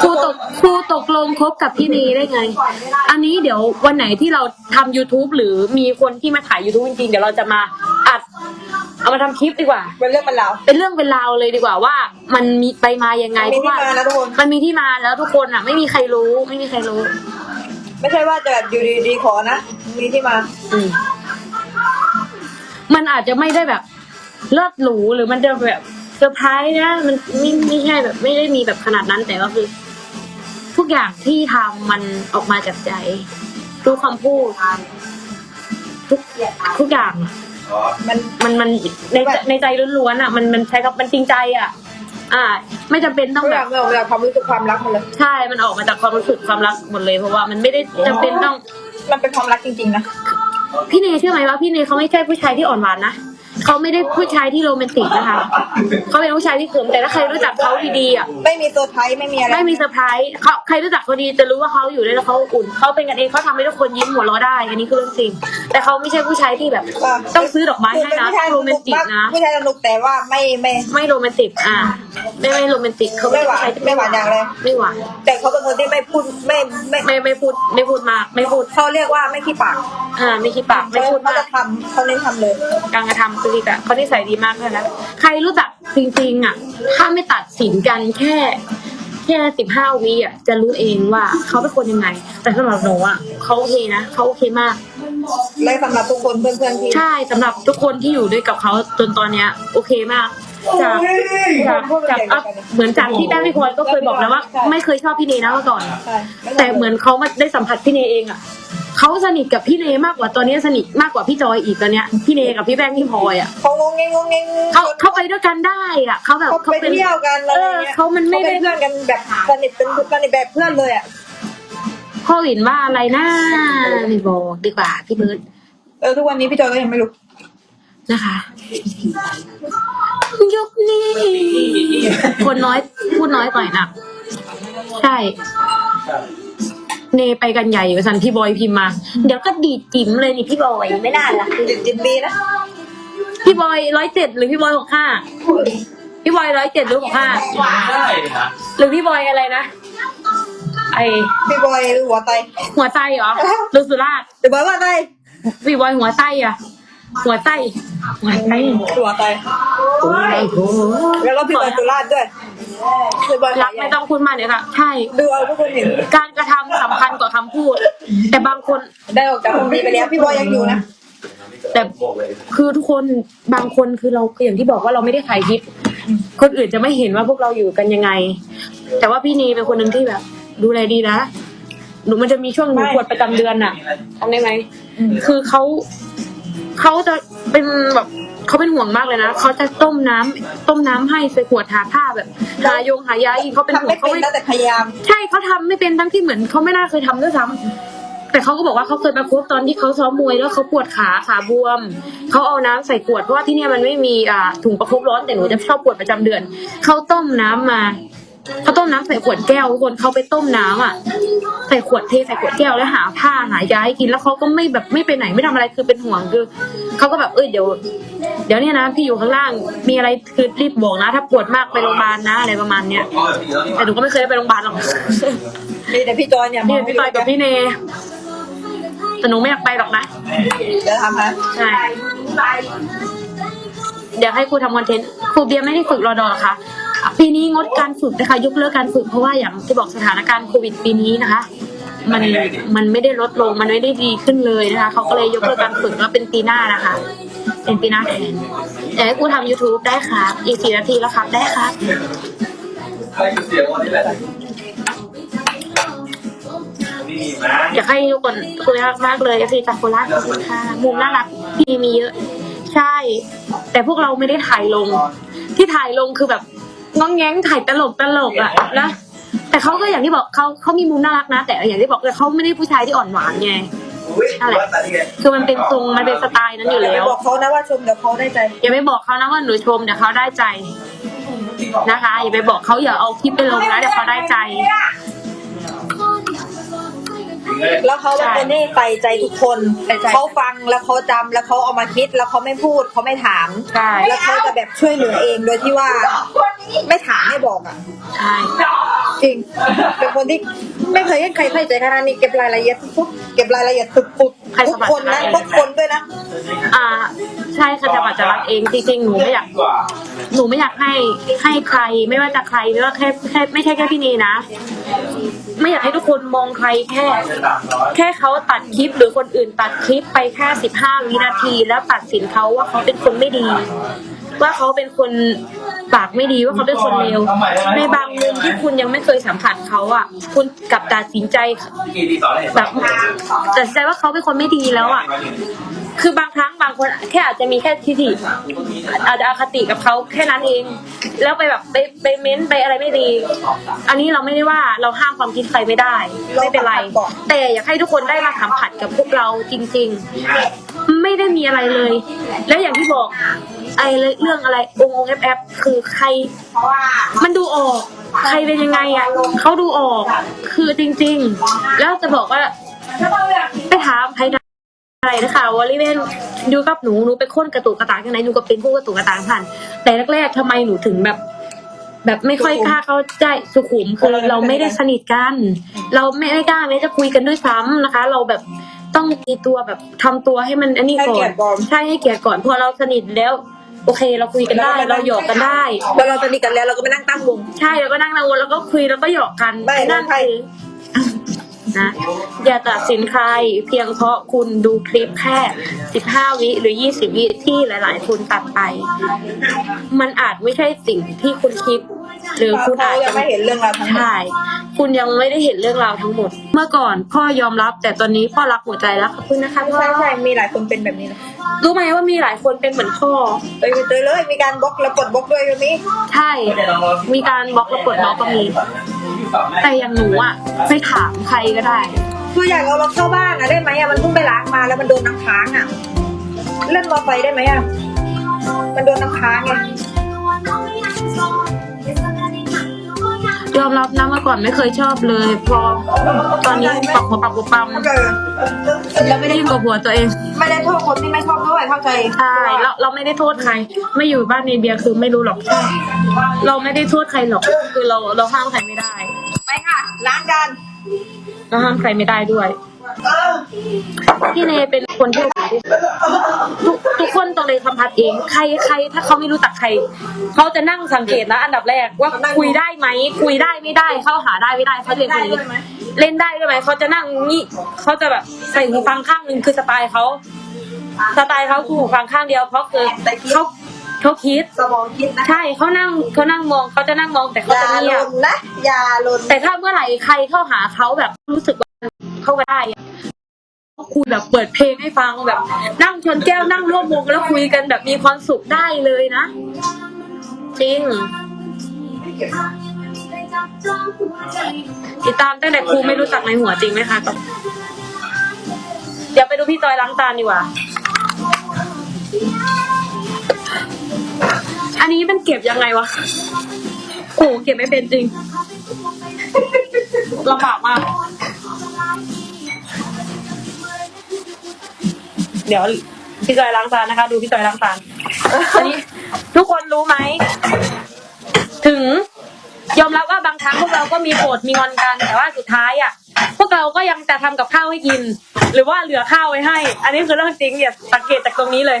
ครูตกครูตกลงคบกับพี่เนได้ไง อันนี้เดี๋ยววันไหนที่เราทำ YouTube หรือมีคนที่มาถ่าย YouTube จริงๆ เดี๋ยวเราจะมาอัด เอามาทำคลิปดีกว่า เป็นเรื่องเป็นราว เป็นเรื่องเป็นราวเลยดีกว่าว่า มันมีไปมายังไงมันมีเพราะว่าที่มานะทุกคน มันมีที่มาแล้วทุกคนอะ ไม่มีใครรู้ไม่มีใครรู้ ไม่ใช่ว่าจะแบบอยู่ดีๆขอนะ มีที่มา อืมมันอาจจะไม่ได้แบบเลิศหรูหรือมันจะแบบ เซอร์ไพรส์นะ มันไม่ไม่ใช่แบบไม่ได้มีแบบขนาดนั้นแต่ก็คือ ทุกอย่างที่ทำมันออกมาจากใจ ทุกคำพูดทุกทุกอย่างอะมันมันมันในใจในใจล้วนๆอะ มันมันใช้กับมันจริงใจอะ อ่า ไม่จำเป็นต้องทุกอแบย่างบมันออกมาจากความรู้สึกความรักหมดเลย ใช่ มันออกมาจากความรู้สึกความรักหมดเลยเพราะว่ามันไม่ได้จำเป็นต้อง มันเป็นความรักจริงๆนะ พี่เนยเชื่อไหมว่าพี่เนยเขาไม่ใช่ผู้ชายที่อ่อนหวานนะ เขาไม่ได้ผู้ชายที่โรแมนติกนะคะ เขาเป็นผู้ชายที่เขิมแต่ถ้าใครรู้จักเขาดีๆอะไม่มีเซอร์ไพรส์ไม่มีอะไรไม่มีเซอร์ไพรส์เขาใครรู้จักเขาดีจะรู้ว่าเขาอยู่ด้วยแล้วเขาอุ่นเขาเป็นกันเองเขาทำให้ทุกคนยิ้มหัวเราะได้ อันนี้คือเรื่องจริง แต่เขาไม่ใช่ผู้ชายที่แบบ ต้องซื้อดอกไม้ให้นะคือเป็นโรแมนติกนะผู้ชายสนุกแต่ว่าไม่ไม่ไม่โรแมนติกอะไม่ไม่โรแมนติกเขาไม่ไม่หวานใช่ผู้ชายที่ไม่หวานอย่างเลยไม่หวานแต่เขาเป็นคนที่ไม่พูดไม่ไม่ไม่ไม่พูดไม่พูดมากไม่พูดเขาเรียกว่าไม่ขี้ปาก อ่าไม่คิดปากไม่เขาพูดเขามากจะทำเขาเน้นทำเลย การกระทำคือแบบเขานิสัยดีมากเลยนะใครรู้จักจริงๆอะ ถ้าไม่ตัดสินกันแค่ แค่สิบห้าวิอะจะรู้เองว่าเขาเป็นคนยังไง แต่สำหรับหนูอะเขาโอเคนะเขาโอเคมากเลยสำหรับทุกคนเพื่อนๆที่ ใช่สำหรับทุกคนที่อยู่ด้วยกับเขาจนตอนเนี้ย โอเคมาก จากจากจากอะเหมือนจากที่แป้งพี่พลอยก็เคยบอกนะว่า ไม่เคยชอบพี่เนนะเมื่อก่อน ใช่แต่เหมือนเขามาได้สัมผัสพี่เนเองอะ เขาสนิทกับพี่เนมากกว่าตอนนี้สนิทมากกว่าพี่จอยอีกตอนเนี้ยพี่เนกับพี่แป้งพี่พลอยอะเขางงเงงงงเงงเขาเขาไปด้วยกันได้อะเขาแบบเขาเขาไปเป็นเที่ยวกันอะไรเงี้ยเออเขามันไม่ได้เป็นเพื่อนกันแบบสนิทเป็นสนิทแบบเพื่อนเลยอะพ่อหวินว่าอะไรนะไม่บอกดีกว่าพี่เบิร์ดเออทุกวันนี้พี่จอยก็ยังไม่รู้นะคะยกนี้ คนน้อยพูดน้อยต่อยหนักใช่ เนไปกันใหญ่อยู่สันพี่บอยพิมพ์มา เดี๋ยวก็ดีดจิ๋มเลยนี่พี่บอยไม่น่าละจิตจิตดีนะพี่บอยร้อยเจ็ดหรือพี่บอยหกห้าพี่บอยร้อยเจ็ดหรือหกห้าได้นะหรือพี่บอยอะไรนะไอพี่บอยหัวไตหัวใจเหรอหรือสุราษฎร์หรือบอกว่าไตพี่บอยหัวไส้อะหัวไส้หัวไส้หัวไตแล้วก็พี่บอยสุราษฎร์ด้วยพี่บอย รักไม่ต้องพูดมากเนี่ยค่ะ ใช่ ดูเอาทุกคนเห็น การกระทำสำคัญกว่าคำพูด แต่บางคน ได้ออกจากตรงนี้ไปแล้วพี่บอยยังอยู่นะ แต่คือทุกคนบางคนคือเราอย่างที่บอกว่าเราไม่ได้ถ่ายคลิป คนอื่นจะไม่เห็นว่าพวกเราอยู่กันยังไง แต่ว่าพี่นีเป็นคนหนึ่งที่แบบ ดูแลดีนะ หนูมันจะมีช่วงหนูปวดประจำเดือนอะทำได้ไหม คือเขาเขาจะเป็นแบบ เขาเป็นห่วงมากเลยนะเขาจะต้มน้ำต้มน้ำให้ใส่ขวดหาผ้าแบบหายงหายาอีกเขาเป็นทำห่วไม่งเขาเป็นไม่ นะแต่พยายาม ใช่เขาทำไม่เป็นทั้งที่เหมือนเขาไม่น่าเคยทำด้วยซ้ำแต่เขาก็บอกว่าเขาเคยไปพบตอนที่เขาซ้อมมวยแล้วเขาปวดขาขาบวมเขาเอาน้ำใส่ขวดเพราะว่าที่เนี่ยมันไม่มีอ่าถุงประคบร้อนแต่หนูจะชอบปวดประจำเดือนเขาต้มน้ำมา เขาต้มน้ำใส่ขวดแก้วทุกคนเขาไปต้มน้ำอะใส่ขวดเทใส่ขวดแก้วแล้วหาผ้าหายาให้กินแล้วเขาก็ไม่แบบไม่ไปไหนไม่ทำอะไรคือเป็นห่วงคือเขาก็แบบเออเดี๋ยว เดี๋ยวเนี่ยนะพี่อยู่ข้างล่างมีอะไรคือรีบบอกนะ ถ้าปวดมากไปโรงพยาบาลนะอะไรประมาณเนี้ยแต่หนูก็ไม่เคยได้ไปโรงพยาบาลหรอก มีแต่พี่จอยเนี่ยนี่พี่ต่อยกับพี่เนแต่หนูไม่อยากไปหรอกนะ จะทำฮะใช่ อยากให้ครูทำคอนเทนต์ ครูเบียร์ไม่ได้ฝึกรอดอหรอกค่ะ ปีนี้งดการฝึกนะคะ ยกเลิกการฝึกเพราะว่าอย่างที่บอกสถานการณ์โควิดปีนี้นะคะ มันมันไม่ได้ลดลงมันไม่ได้ดีขึ้นเลยนะคะเขาก็เลยยกเลิกการฝึกแล้วเป็นปีหน้านะคะ เป็นปีหน้าแทนอยากให้ครูทำ YouTube ได้ครับอีกสี่นาทีแล้วครับได้ครับอยากให้ทุกคนคุยมากมากๆเลยเอฟซีจากโคราชขอบคุณค่ะมุมน่ารักพี่มีเยอะ ใช่ แต่พวกเราไม่ได้ถ่ายลง ที่ถ่ายลงคือแบบ ง้องแง้งถ่ายตลกตลกอะนะแต่เขาก็อย่างที่บอกเขาเขามีมุมน่ารักนะ แต่อย่างที่บอกเลยเขาไม่ได้ผู้ชายที่อ่อนหวานไงอุ้ยว่าแต่นี่ไงคือมันเป็นทรงมันเป็นสไตล์นั้นอยู่อย่าไปแล้วบอกเขานะว่าชมเดี๋ยวเขาได้ใจอย่าไปบอกเขานะว่าหนูชมเดี๋ยวเขาได้ใจนะคะอย่าไปบอกเขาอย่าเอาคลิปไปลงนะเดี๋ยวเขาได้ใจ แล้วเขาเป็นคนที่ใส่ใจทุกคนใส่ใจเขาฟังแล้วเขาจำแล้วเขาเอามาคิดแล้วเขาไม่พูดเขาไม่ถามใช่ แล้วเขาจะแบบช่วยเหลือเองโดยที่ว่าไม่ถามไม่บอกอะใช่ จริง เป็นคนที่ไม่เคยให้ใครใส่ใจขนาดนี้เก็บรายละเอียดทุกเก็บรายละเอียดทุกๆใครทุสกบายคนนะทุกคนด้วยนะอ่าใช่ค่ะจะบัตรจะรักเองจริงๆหนูไม่อยากดีกว่าหนูไม่อยากให้ให้ใครไม่ว่าจะใครไม่ว่าแค่แค่ไม่ใช่แค่พี่เนนะ ไม่อยากให้ทุกคนมองใครแค่ แค่เขาตัดคลิปหรือคนอื่นตัดคลิปไปแค่สิบห้าวินาที แล้วตัดสินเขาว่าเขาเป็นคนไม่ดี ว่าเขาเป็นคนปากไม่ดีว่าเขาเป็นคนเลวในบางมุมที่คุณยังไม่เคยสัมผัสเขาอะ คุณกลับตัดสินใจแบบตัดสินใจว่าเขาเป็นคนไม่ดีแล้วอะ คือบางครั้งบางคนแค่อาจจะมีแค่ทิฏฐิอาจจะอคติกับเขาแค่นั้นเอง แล้วไปแบบไปไปเม้นไปอะไรไม่ดี อันนี้เราไม่ได้ว่าเราห้ามความคิดใครไม่ได้ ไม่เป็นไร แต่อยากให้ทุกคนได้มาสัมผัสกับพวกเราจริง ๆ ไม่ได้มีอะไรเลย แล้วอย่างที่บอกไอ้เรื่องอะไรองค์องแอปแอปคือใครมันดูออก ใครเป็นยังไงอะเขาดูออกคือจริง ๆ แล้วจะบอกว่าไปถามใคร อะไรนะคะวอลลี่เวนดูกับหนูหนูเป็นคนกระตุกกระตากยังไงหนูก็เป็นผู้กระตุกกระตากผ่านแต่แรกๆทำไมหนูถึงแบบ แบบไม่ค่อยกล้าเข้าใจสุขุมคือเราไม่ได้สนิทกัน เราไม่ได้กล้าแม้จะคุยกันด้วยซ้ำนะคะ เราแบบต้องมีตัวแบบทำตัวให้มันอันนี้ให้ก่อเกียนรติก่อนใช่ให้เกียรติก่อนพอเราสนิทแล้ว โอเค เราคุยกันได้เราหยอกกันได้ พอเราสนิทกันแล้วเราก็ไปนั่งตั้งวง ใช่แล้วก็นั่งนั่งวนแล้วก็คุยแล้วก็หยอกกันไม่นั่นไม่คือ นะ อย่าตัดสินใครเพียงเพราะคุณดูคลิปแค่สิบห้าวิหรือยี่สิบวิที่หลาย ๆ คนตัดไป มันอาจไม่ใช่สิ่งที่คุณคิด หรือคุณเขาอาจยัจะงไม่เห็นเรื่องราวทั้งหมดใช่คุณยังไม่ได้เห็นเรื่องราวทั้งหมด เมื่อก่อนพ่อยอมรับ แต่ตอนนี้พ่อรักหัวใจแล้วขอบคุณนะคะพ่อใช่ใช่มีหลายคนเป็นแบบนี้นะรู้ไหมว่ามีหลายคนเป็นเหมือนพ่อไปเจอเลย มีการบล็อกแล้วกดบล็อกด้วยก็มีใช่ มีการบล็อกแล้วกดบล็อกก็มี แต่อย่างหนูอะไปถามใครก็ได้ คืออยากเอาเราเข้าบ้านอะได้ไหมอะมันเพิ่งไปล้างมาแล้วมันโดนน้ำค้างอะเล่นมอไซค์ได้ไหมอะมันโดนน้ำค้างไง ยอมรับนะเมื่อก่อนไม่เคยชอบเลย พอตอนนี้ปักหัวปักหัวปั๊มเข้าใจแล้วไม่ได้ยิ่งกว่าหัวตัวเอง ไม่ได้โทษคนที่ไม่ชอบด้วยเข้าใจใช่เราเราไม่ได้โทษใคร ไม่อยู่บ้านในเบียร์คือไม่รู้หรอกใช่เราไม่ได้โทษใครหรอก คือเราเราห้ามใครไม่ได้ ไปค่ะล้างจานเราห้ามใครไม่ได้ด้วย พี่เนเป็นคนที่ทุกทุกคนต้องเลยสัมผัสเอง ใครใครถ้าเขาไม่รู้จักใคร เขาจะนั่งสังเกตนะ อันดับแรกว่าคุยได้ไหมคุยได้ไม่ได้เข้าหาได้ไม่ได้เขาจะเป็นคนนี้เล่นได้ด้วยไหมเขาจะนั่งนี่เขาจะแบบใส่หูฟังข้างหนึ่งคือสไตล์เขาสไตล์เขาคือหูฟังข้างเดียวเพราะคือเขาเขาคิดสมองคิดนะใช่เขานั่งเขานั่งมองเขาจะนั่งมองแต่เขาอย่าจะหเงียล่บนนะอย่าหล่นแต่ถ้าเมื่อไหร่ใครเข้าหาเขาแบบรู้สึกว่า เข้ากันได้คุยแบบเปิดเพลงให้ฟังแบบ นั่งชนแก้วนั่งร่วมวงแล้วคุยกันแบบมีความสุขได้เลยนะ จริง ติดตามตั้งแต่ครูไม่รู้จักในหัวจริงไหมคะก็เดี๋ยวไปดูพี่จอยล้างจานดีกว่า อันนี้มันเก็บยังไงวะโอ้โหเก็บไม่เป็นจริงลำบากมาก เดี๋ยวพี่จอยล้างจานนะคะ ดูพี่จอยล้างจานอันนี้ทุกคนรู้ไหม ถึงยอมรับว่าบางครั้งพวกเราก็มีโกรธมีงอนกัน แต่ว่าสุดท้ายอะ พวกเราก็ยังจะทำกับข้าวให้กิน หรือว่าเหลือข้าวไว้ให้ อันนี้คือเรื่องจริงอย่าสังเกตจากตรงนี้เลย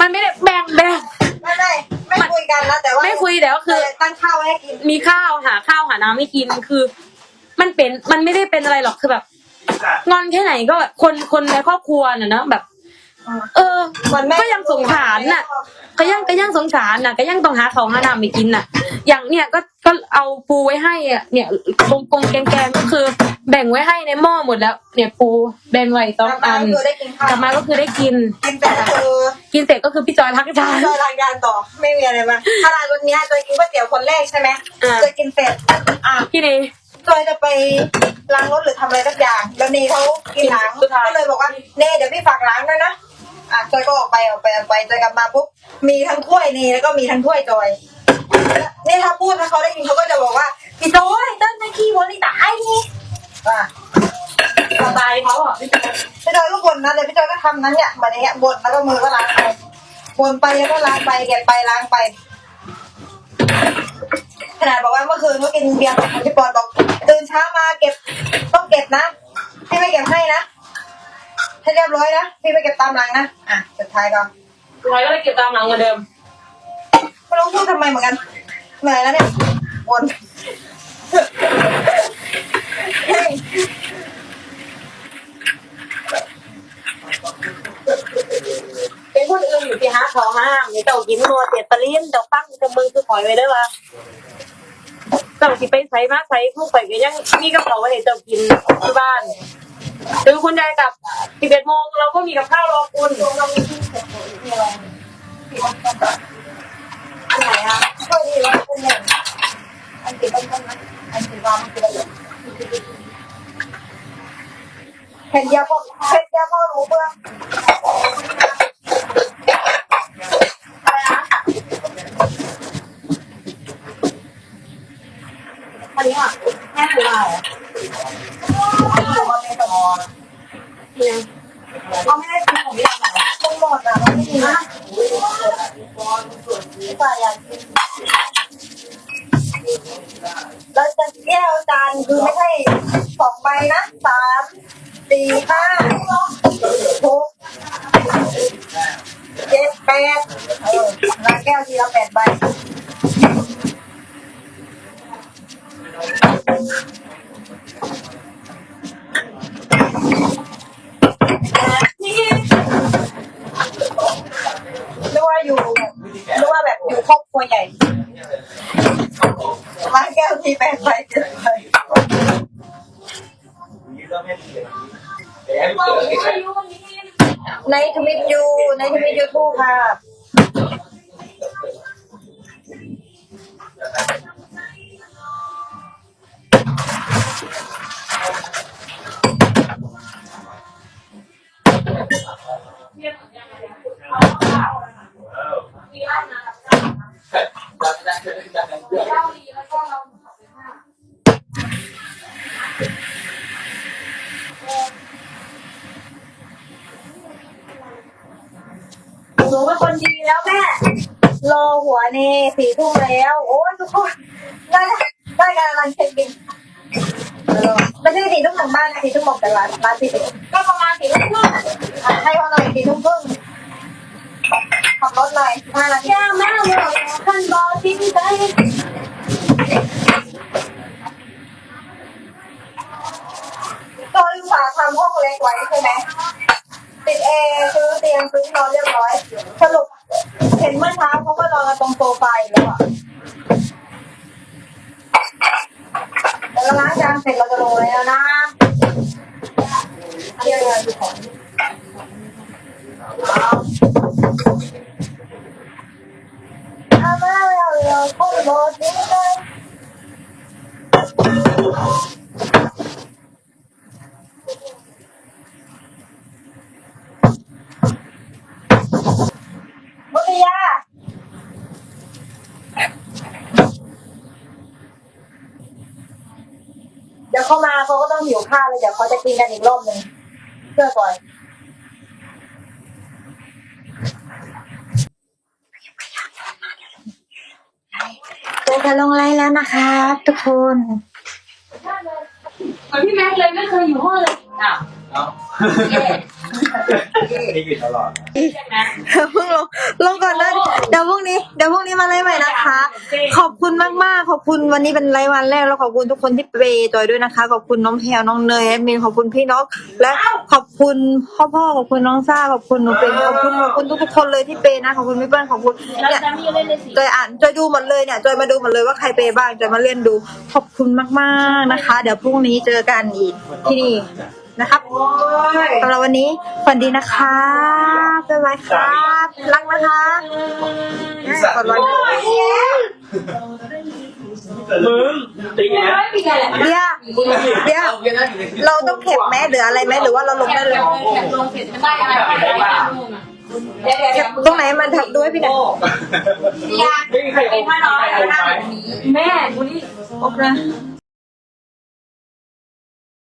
มันไม่ได้แบ่งแบ่ง ไม่ไม่ไม่คุยกันนะแต่ว่าไม่คุยแต่ก็คือตั้งข้าวไว้ให้กิน มีข้าวหาข้าวหาน้ำให้กินคือ มันเป็นมันไม่ได้เป็นอะไรหรอกคือแบบ งอนแค่ไหนก็แบบคนคนในครอบครัวน่ะนะแบบ เออวันแม่ ก็ยังสงสารน่ะ ก็ยังก็ยังสงสารน่ะ ก็ยังต้องหาของหาน้ำไปกินน่ะ อย่างเนี่ยก็ก็เอาปูไว้ให้อะเนี่ยกงกงแกงแกงก็คือ แบ่งไว้ให้ในหม้อหมดแล้ว เนี่ยปูแบ่งไว้สองอันคือได้กินข้าว กลับมาก็คือได้กิน กินแต่คือกินเสร็จก็คือพี่จอยทักจานจอยทางการต่อไม่มีอะไรมาขนาดวันเนี้ยจอยกินก๋วยเตี๋ยวคนแรกใช่ไหมอ่า จอยกินเสร็จอะพี่เนจอยจะไป ล้างรถหรือทำอะไรสักอย่าง แล้วเนเขากินล้างสุดท้ายก็เลยบอกว่าเนเดี๋ยวพี่ฝากล้างด้วยนะอะจอยก็ออกไปออกไปออกไปจอยกลับมาปุ๊บมีทั้งถ้วยเนแล้วก็มีทั้งถ้วยจอยเนี่ยถ้าพูดถ้าเขาได้ยินเขาก็จะบอกว่าพี่จอยเต้นตะกี้วันนี้ตายนี่อะสไตล์เขาอะพี่จอยก็บ่นนะแต่พี่จอยก็ทำนั้นเนี่ยแบบนี้บ่นแล้วก็มือก็ล้างไปบ่นไปแล้วก็ล้างไปเก็บไปล้างไป แทนาดบอกว่าเมื่อคืนก็กินเบียร์ของพี่ปอนบอกตื่นเช้ามาเก็บต้องเก็บนะพี่ไม่เก็บให้นะให้เรียบร้อยนะพี่ไม่เก็บตามหลังนะอะสุดท้ายก็สุดท้ายก็เลยเก็บตามหลังเหมือนเดิมไม่รู้พูดทำไมเหมือนกันเหนื่อยแล้วเนี่ยวนเฮ้ยเป็นคนอื่นอยู่ที่หาของห้ามเจ้ากินนัวเสียตะลิ้นเจ้าตั้งจะมึงคือหอยไว้ได้ว่าเจ้าสิไปใส่มาใส่ทุกไปก็ยังมีกระเป๋าไว้ให้เจ้ากินที่บ้านถึงคุณยายกลับ11โมงเราก็มีกับข้าวรอคุณอันไหนอะช่วดีแล้วเป็นหนึ่งอันสีต้นๆนะอันสีฟ้ามันคืออะไรเห็นยาพอเห็อรู้เบื้องอะไรนะอันนี้อะแม่คืออะไรอะถือว่าเป็นตัวเนี่ย เขาไม่ได้กินของพี่หรอกต้องหมดอะมันไม่ดีนะฝ่ายอยากกินแล้วจะแก้วจานคือไม่ใช่สองใบนะสามสี่ห้าหกเจ็ดแปดเออล้วแก้วทีละแปดใบ หรือว่าอยู่หรือว่าแบบอยู่ครอบครัวใหญ่ร้านแก้วทีแปดไปเจ็ดไป ในทวิตยูในท วิตยูทูบค่ ได้ได้การรันเช็คบินไม่ใช่สี่ทุ่มถึงบ้านนะสี่ทุ่มออกจากร้านร้านสี่ทุ่มก็ประมาณสี่ทุ่มครึ่งให้เขาหน่อยสี่ทุ่มครึ่งขับรถหน่อยห้านาทีแก้วแม่เลยท่านบอทิ้งใจก็อุตส่าห์ทำห้องเล็กไว้ใช่ไหมติดแอร์ซื้อเตียงซื้อนอนเรียบร้อย สรุปเห็นเมื่อเช้าเขาก็นอนตรงโซฟาอยู่แล้วอะแล้ว เราล้างจานเสร็จเราจะลงเลยแล้วนะเที่ยวงานดูของเอามาเราเราคนโบสนี้เลย มุตยา เดี๋ยวเขามาเขาก็ต้องหิวข้าวเลยเดี๋ยวเขาจะกินกันอีกรอบหนึ่งเชื่อก่อนเราจะลงไลน์แล้วนะครับทุกคนเหมือนพี่แม็กเลยไม่เคยอยู่ห้องเลยอะ เอานี่อยู่ตลอดเพิ่งลงลงก่อนนะเดี๋ยวพรุ่งนี้เดี๋ยวพรุ่งนี้มาไลฟ์ใหม่นะคะ ขอบคุณมากๆ ขอบคุณวันนี้เป็นไลฟ์วันแรกแล้วขอบคุณทุกคนที่เปย์จอยด้วยนะคะ ขอบคุณน้องแพลวน้องเนยแอดมินขอบคุณพี่นกและขอบคุณพ่อพ่อขอบคุณน้องซ่าขอบคุณหนูเป็นขอบคุณขอบคุณทุกๆคนเลยที่เปย์นะขอบคุณพี่เปิ้ลขอบคุณแล้วเนี่ยจะมีเล่นเลยสิจอยอ่านจอยดูหมดเลยเนี่ยจอยมาดูหมดเลยว่าใครเปย์บ้างจอยมาเล่นดู ขอบคุณมากๆนะคะ เดี๋ยวพรุ่งนี้เจอกันอีกที่นี่ นะครับสำหรับวันนี้ฝันดีนะคะบ๊ายบายครับรักนะคะกดไลค์มึงตีนะเดี๋ยวเดี๋ยวเราต้องแคปแม้หรืออะไรไหมหรือว่าเราลงได้เลยลงเสร็จมันได้อะไรไปได้อะแคปตรงไหนมันทักด้วยพี่หนังไม่มีใครโอ้ไม่น้อยแม่กูนี่โอเค